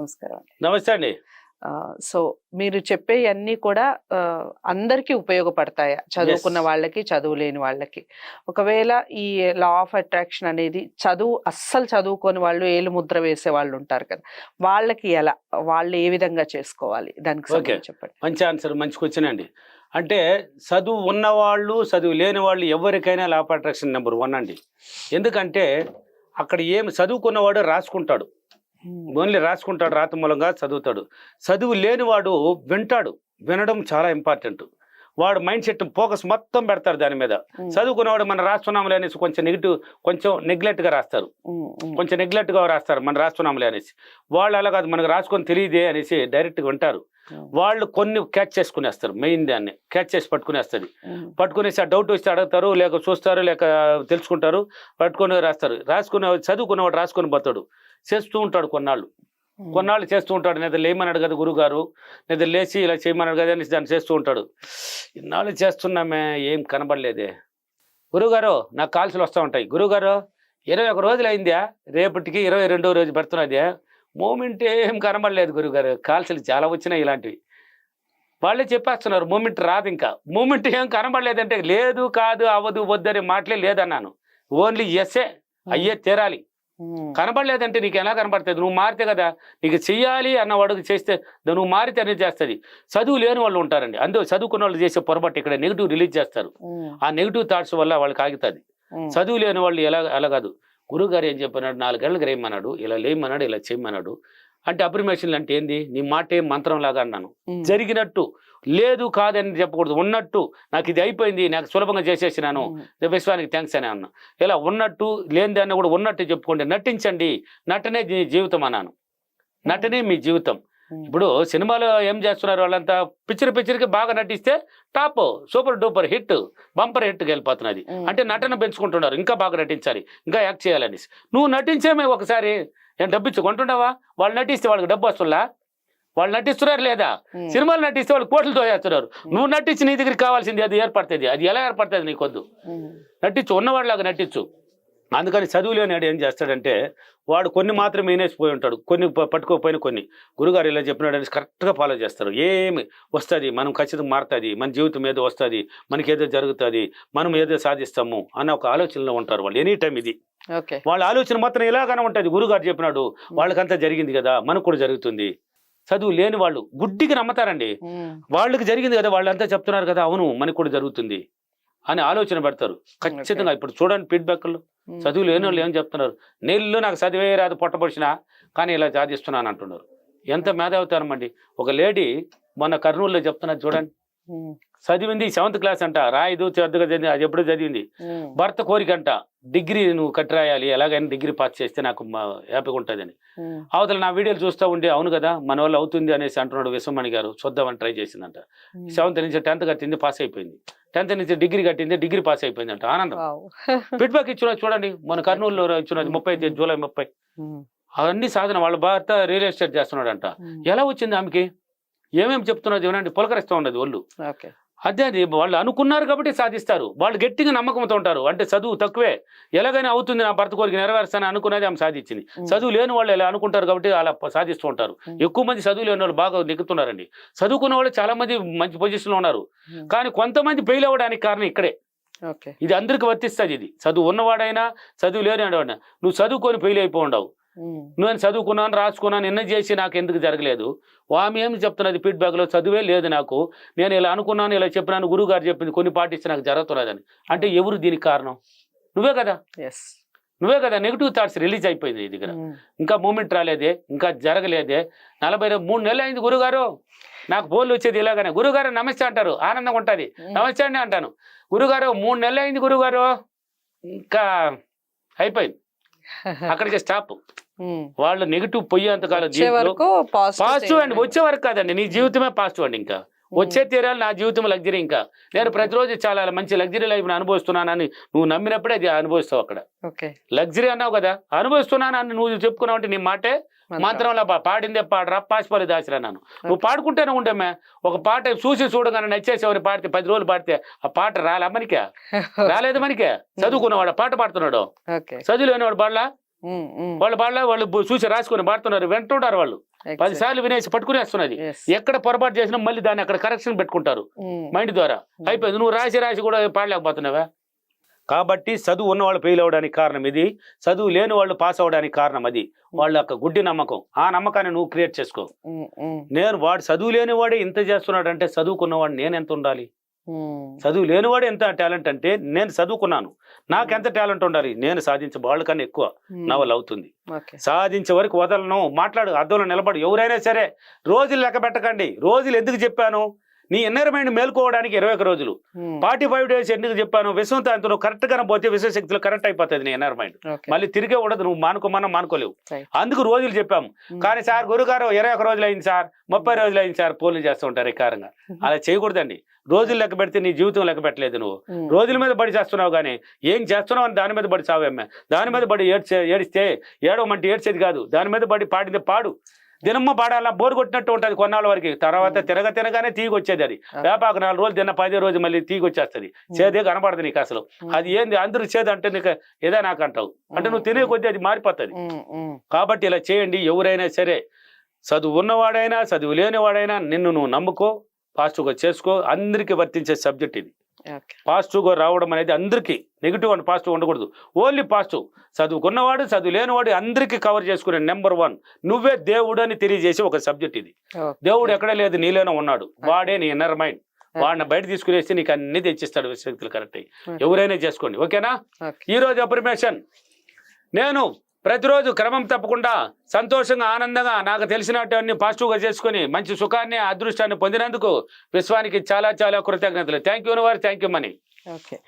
నమస్కారం అండి. నమస్తే అండి. సో మీరు చెప్పే అన్ని కూడా అందరికీ ఉపయోగపడతాయా? చదువుకున్న. వాళ్ళకి చదువు లేని వాళ్ళకి. ఒకవేళ ఈ లా ఆఫ్ అట్రాక్షన్ అనేది చదువు అస్సలు చదువుకొని వాళ్ళు ఏలు ముద్ర వేసే వాళ్ళు ఉంటారు కదా. వాళ్ళకి ఎలా వాళ్ళు ఏ విధంగా చేసుకోవాలి? దానికి చెప్పండి. మంచి ఆన్సర్ మంచి క్వశ్చన్ అండి. అంటే చదువు ఉన్నవాళ్ళు చదువు లేని వాళ్ళు ఎవరికైనా లాప్ అట్రాక్షన్ నెంబర్ వన్ అండి. ఎందుకంటే అక్కడ ఏమి చదువుకున్నవాడు రాసుకుంటాడు. ఓన్లీ రాసుకుంటాడు రాత మూలంగా చదువుతాడు. చదువు లేనివాడు వింటాడు వినడం చాలా ఇంపార్టెంట్. వాడు మైండ్ సెట్ ఫోకస్ మొత్తం పెడతారు దాని మీద. చదువుకున్నవాడు మనం రాస్తున్నాంలే అనేసి కొంచెం నెగిటివ్ కొంచెం నెగ్లెక్ట్గా రాస్తారు. కొంచెం నెగ్లెక్ట్గా రాస్తారు మనం రాస్తున్నాంలే అనేసి. వాళ్ళు అలా కాదు మనకు రాసుకొని తెలియదే అనేసి డైరెక్ట్గా వింటారు. వాళ్ళు కొన్ని క్యాచ్ చేసుకునేస్తారు మెయిన్ దాన్ని క్యాచ్ చేసి పట్టుకునేస్తుంది పట్టుకునేసి ఆ డౌట్ వస్తే అడుగుతారు లేక చూస్తారు లేక తెలుసుకుంటారు పట్టుకొని రాస్తారు. రాసుకునే చదువుకున్నవాడు రాసుకొని పోతాడు. చేస్తూ ఉంటాడు కొన్నాళ్ళు. కొన్నాళ్ళు చేస్తూ ఉంటాడు. నిద్ర లేమన్నాడు కదా గురుగారు నిద్ర లేచి ఇలా చేయమన్నాడు కదా అని దాన్ని చేస్తూ ఉంటాడు. ఇన్నాళ్ళు చేస్తున్నామే ఏం కనబడలేదే. గురుగారు నాకు కాల్సులు వస్తూ ఉంటాయి. గురుగారు ఇరవై ఒక రోజులు అయిందా? రేపటికి ఇరవై రెండో రోజు పెడుతున్నదే. మూమెంట్ ఏం కనబడలేదు గురుగారు. కాల్సులు చాలా వచ్చినాయి ఇలాంటివి. వాళ్ళే చెప్పేస్తున్నారు మూమెంట్ రాదు ఇంకా. మూమెంట్ ఏం కనబడలేదంటే లేదు కాదు అవ్వదు వద్దనే మాటలే లేదన్నాను. ఓన్లీ ఎస్ఏ అయ్యే తీరాలి. కనబడలేదంటే నీకు ఎలా కనబడుతుంది? నువ్వు మారితే కదా నీకు చెయ్యాలి అన్న వాడికి చేస్తే నువ్వు మారితే అనేది చేస్తుంది. చదువు లేని వాళ్ళు ఉంటారండి. అందులో చదువుకున్న వాళ్ళు చేసే పొరపాటు ఇక్కడ నెగిటివ్ రిలీజ్ చేస్తారు. ఆ నెగిటివ్ థాట్స్ వల్ల వాళ్ళకి ఆగుతుంది. చదువు లేని వాళ్ళు ఎలా అలా కాదు. గురుగారు ఏం చెప్పన్నాడు నాలుగేళ్ళకి రేయమన్నాడు ఇలా లేయమన్నాడు ఇలా చేయమన్నాడు. అంటే అప్రిమేషన్లు అంటే ఏంది? నీ మాట ఏం మంత్రం లాగా అన్నాను జరిగినట్టు లేదు కాదని చెప్పకూడదు. ఉన్నట్టు నాకు ఇది అయిపోయింది నాకు సులభంగా చేసేసినాను. విశ్వానికి థ్యాంక్స్ అని అన్నా. ఇలా ఉన్నట్టు లేని దాన్ని కూడా ఉన్నట్టు చెప్పుకోండి నటించండి. నటనే జీవితం అన్నాను. నటనే మీ జీవితం. ఇప్పుడు సినిమాలో ఏం చేస్తున్నారు వాళ్ళంతా? పిక్చర్ పిక్చర్కి బాగా నటిస్తే top super duper hit bumper హిట్కి వెళ్ళిపోతున్నది ఉమ్, అంటే నటన పెంచుకుంటున్నారు ఇంకా బాగా నటించాలి ఇంకా యాక్ట్ చేయాలని నువ్వు నటించేమే ఒకసారి. ఏం డబ్బు ఇచ్చి కొంటుండవా వాళ్ళు నటిస్తే వాళ్ళకి డబ్బు వస్తుందా? వాళ్ళు నటిస్తున్నారు లేదా? ఉమ్, సినిమాలు నటిస్తే వాళ్ళు కోట్లతో చేస్తున్నారు నువ్వు నటించి నీ దగ్గరికి కావాల్సింది అది ఏర్పడుతుంది. అది ఎలా ఏర్పడుతుంది నీకొద్దు. నటించు ఉన్నవాడిలాగా నటించు. అందుకని చదువు లేనివాడు ఏం చేస్తాడంటే వాడు కొన్ని మాత్రం వినేసిపోయి ఉంటాడు. కొన్ని పట్టుకోకపోయిన కొన్ని. గురుగారు ఇలా చెప్పినాడు అని కరెక్ట్గా ఫాలో చేస్తారు. ఏమి వస్తుంది? మనం ఖచ్చితంగా మారుతుంది. మన జీవితం ఏదో వస్తుంది. మనకి ఏదో జరుగుతుంది. మనం ఏదో సాధిస్తాము అన్న ఒక ఆలోచనలో ఉంటారు వాళ్ళు. ఎనీ టైం ఇది. ఓకే. వాళ్ళ ఆలోచన మాత్రం ఇలాగానే ఉంటుంది. గురుగారు చెప్పినాడు వాళ్ళకంతా జరిగింది కదా మనకు కూడా జరుగుతుంది. చదువు లేని వాళ్ళు గుడ్డికి నమ్మతారండి. వాళ్ళకి జరిగింది కదా వాళ్ళంతా చెప్తున్నారు కదా అవును మనకు కూడా జరుగుతుంది. అని ఆలోచన పెడతారు. ఖచ్చితంగా ఇప్పుడు చూడండి ఫీడ్బ్యాక్లు. చదువు లేని వాళ్ళు ఏం చెప్తున్నారు? నీళ్ళు నాకు చదివే రాదు పొట్టపడిచినా కానీ ఇలా సాధిస్తున్నాను అంటున్నారు. ఎంత మేధావుతారం అండి. ఒక లేడీ మొన్న కర్నూలులో చెప్తున్నది చూడండి. చదివింది సెవెంత్ క్లాస్ అంట. రాయదు చెద్దగా చదివింది అది ఎప్పుడో చదివింది? భర్త కోరిక అంట. డిగ్రీ నువ్వు కట్టి రాయాలి ఎలాగైనా డిగ్రీ పాస్ చేస్తే నాకు హ్యాపీగా ఉంటుందని అవతల నా వీడియోలు చూస్తూ ఉంటే అవును కదా మన వల్ల అవుతుంది అనేసి అంటున్నాడు విశ్వమణి గారు. చూద్దామని ట్రై చేసిందంట. సెవెంత్ నుంచి టెన్త్ కట్టింది పాస్ అయిపోయింది. టెన్త్ నుంచి డిగ్రీ కట్టింది డిగ్రీ పాస్ అయిపోయింది అంట ఆనందం. ఫీడ్బ్యాక్ ఇచ్చిన చూడండి మన కర్నూలులో ఇచ్చినది ముప్పై జూలై ముప్పై. అవన్నీ సాధన వాళ్ళ భర్త రియల్ ఎస్టేట్ చేస్తున్నాడంట. ఎలా వచ్చింది ఆమెకి? ఏమేమి చెప్తున్నది వినండి పులకరిస్తూ ఉన్నది ఒళ్ళు. ఓకే. అదే అది వాళ్ళు అనుకున్నారు కాబట్టి సాధిస్తారు. వాళ్ళు గట్టిగా నమ్మకంతో ఉంటారు. అంటే చదువు తక్కువే. ఎలాగైనా అవుతుంది నా భర్త కోరిక నెరవేరుస్తాను అనుకున్నది ఆమె సాధించింది. చదువు లేని వాళ్ళు ఎలా అనుకుంటారు కాబట్టి అలా సాధిస్తూ ఉంటారు. ఎక్కువ మంది చదువు లేని వాళ్ళు బాగా నెక్కుతున్నారండి చదువుకున్న వాళ్ళు చాలా మంది మంచి పొజిషన్లో ఉన్నారు. కానీ కొంతమంది ఫెయిల్ అవ్వడానికి కారణం ఇక్కడే. ఇది అందరికి వర్తిస్తుంది ఇది. చదువు ఉన్నవాడైనా చదువు లేనివాడైనా నువ్వు చదువుకొని ఫెయిల్ అయిపో ఉండవు. నేను చదువుకున్నాను రాసుకున్నాను నిన్న చేసి నాకు ఎందుకు జరగలేదు? ఆమె ఏమి చెప్తున్నది ఫీడ్బ్యాక్లో చదువే లేదు నాకు. నేను ఇలా అనుకున్నాను ఇలా చెప్పినాను గురువు గారు చెప్పింది కొన్ని పాటిస్తే నాకు జరుగుతున్నదని. అంటే ఎవరు దీనికి కారణం? నువ్వే కదా? ఎస్ నువ్వే కదా? నెగిటివ్ థాట్స్ రిలీజ్ అయిపోయింది నీ దగ్గర. ఇంకా మూమెంట్ రాలేదే ఇంకా జరగలేదే. నలభై మూడు నెలలు అయింది గురుగారు నాకు బోళ్ళు వచ్చేది ఇలాగనే. గురుగారు నమస్తే అంటారు ఆనందంగా ఉంటుంది. నమస్తే అండి అంటాను. గురుగారు మూడు నెలలు అయింది గురుగారు ఇంకా అయిపోయింది. అక్కడికి స్టాప్. వాళ్ళు నెగిటివ్ పోయేంతకాలం పాజిటివ్ అండి. వచ్చే వరకు కాదండి. నీ జీవితమే పాజిటివ్ అండి ఇంకా. వచ్చే తీరాలి నా జీవితం లగ్జరీ ఇంకా. నేను ప్రతిరోజు చాలా మంచి లగ్జరీ లైఫ్ అనుభవిస్తున్నానని నువ్వు నమ్మినప్పుడే అది అనుభవిస్తావు అక్కడ. లగ్జరీ అన్నావు కదా. అనుభవిస్తున్నానని నువ్వు చెప్పుకున్నావు అంటే నీ మాటే మంత్రంలో పాడిందే పాడరా పాసిపల్లి దాసిరా నన్ను. నువ్వు పాడుకుంటేనే ఉండేమే. ఒక పాట చూసి చూడగానే నచ్చేసేవారు పాడితే పది రోజులు పాడితే ఆ పాట రాలే మనకే? రాలేదు మనకే? చదువుకున్నవాడు? పాట పాడుతున్నాడు? చదువులేనివాడు ఉమ్. వాళ్ళ వాళ్ళ వాళ్ళు చూసి రాసుకొని పాడుతున్నారు వింటుంటారు వాళ్ళు. Exactly. పది సార్లు వినేసి పట్టుకునేస్తున్నది. ఎక్కడ పొరపాటు చేసినా మళ్ళీ దాన్ని అక్కడ కరెక్షన్ పెట్టుకుంటారు మైండ్ ద్వారా. అయిపోయింది. నువ్వు రాసి రాసి కూడా పాడలేకపోతున్నావా? కాబట్టి చదువు ఉన్న వాళ్ళు ఫెయిల్ అవడానికి కారణం ఇది. చదువు లేని వాళ్ళు పాస్ అవడానికి కారణం అది. వాళ్ళ యొక్క గుడ్డి నమ్మకం. ఆ నమ్మకాన్ని నువ్వు క్రియేట్ చేసుకో. నేను వాడు చదువు లేని వాడే ఇంత చేస్తున్నాడు అంటే చదువుకున్నవాడు నేను ఎంత ఉండాలి. చదువు లేనివాడు ఎంత టాలెంట్ అంటే నేను చదువుకున్నాను. నాకు ఎంత టాలెంట్ ఉండాలి? నేను సాధించే వాళ్ళకన్నా ఎక్కువ ఉమ్, నా వల్ల అవుతుంది. సాధించే వరకు వదలను. మాట్లాడు అద్దంలో నిలబడు. ఎవరైనా సరే రోజులు లెక్క పెట్టకండి. రోజులు ఎందుకు చెప్పాను? నీ ఇన్నర్ మైండ్ మేల్కోవడానికి ఇరవై ఒక రోజులు. ఉమ్, ఫార్టీ ఫైవ్ డేస్ ఎందుకు చెప్పాను? విశ్వంతో కరెక్ట్ గానే పోతే విశ్వశక్తిలో కరెక్ట్ అయిపోతుంది నీ ఇన్నర్ మైండ్. మళ్ళీ తిరిగే ఉండదు నువ్వు మానుకోమన్నా మానుకోలేవు. అందుకు రోజులు చెప్పాము ఉమ్, కానీ సార్ గురుగారు ఇరవై ఒక రోజులు అయింది సార్ ముప్పై రోజులు అయింది సార్ పోలు చేస్తూ ఉంటారు ఈ కారంగా అలా చేయకూడదండి. రోజులు లెక్క పెడితే నీ జీవితం లెక్క పెట్టలేదు నువ్వు. రోజుల మీద బడి చేస్తున్నావు కానీ ఏం చేస్తున్నావు అని దాని మీద బడి సావమ్మే దాని మీద బడి ఏడ్చే ఏడిస్తే ఏడవమంటే ఏడ్చేది కాదు. దాని మీద బడి పాడింది పాడు. దినమ్మ పాడాలా బోరు కొట్టినట్టు ఉంటుంది కొన్నాళ్ళ వరకు. తర్వాత తిరగ తిరగానే తీగి వచ్చేది అది. వేపాకు నాలుగు రోజులు తిన్న పది రోజు మళ్ళీ తీగి వచ్చేస్తుంది. చేదే కనపడదు నీకు అసలు. అది ఏంది? అందరూ చేదు అంటే నీకు ఏదో నాకు అంటావు. అంటే నువ్వు తినే కొద్దీ అది మారిపోతుంది. కాబట్టి ఇలా చేయండి. ఎవరైనా సరే చదువు ఉన్నవాడైనా చదువు లేనివాడైనా నిన్ను నువ్వు నమ్ముకో పాజిటివ్గా చేసుకో అందరికీ వర్తించే సబ్జెక్ట్ ఇది. పాజిటివ్గా రావడం అనేది అందరికీ నెగిటివ్ అండ్ పాజిటివ్ ఉండకూడదు. ఓన్లీ పాజిటివ్ చదువుకున్నవాడు చదువు లేనివాడు అందరికీ కవర్ చేసుకునే నెంబర్ వన్ నువ్వే దేవుడు అని తెలియజేసే ఒక సబ్జెక్ట్ ఇది. దేవుడు ఎక్కడ లేదు నీలోనే ఉన్నాడు. వాడే నీ ఇన్నర్ మైండ్ వాడిని బయట తీసుకునేస్తే నీకు అన్ని తెచ్చిస్తాడు శక్తులు కరెక్ట్ ఎవరైనా చేసుకోండి. ఓకేనా? ఓకే ఈ రోజు అప్రిమేషన్ నేను ప్రతిరోజు క్రమం తప్పకుండా సంతోషంగా ఆనందంగా నాకు తెలిసినటువంటి పాజిటివ్గా చేసుకొని మంచి సుఖాన్ని అదృష్టాన్ని పొందినందుకు విశ్వానికి చాలా చాలా కృతజ్ఞతలు. థ్యాంక్ యూ వారు థ్యాంక్ యూ మనీ ఓకే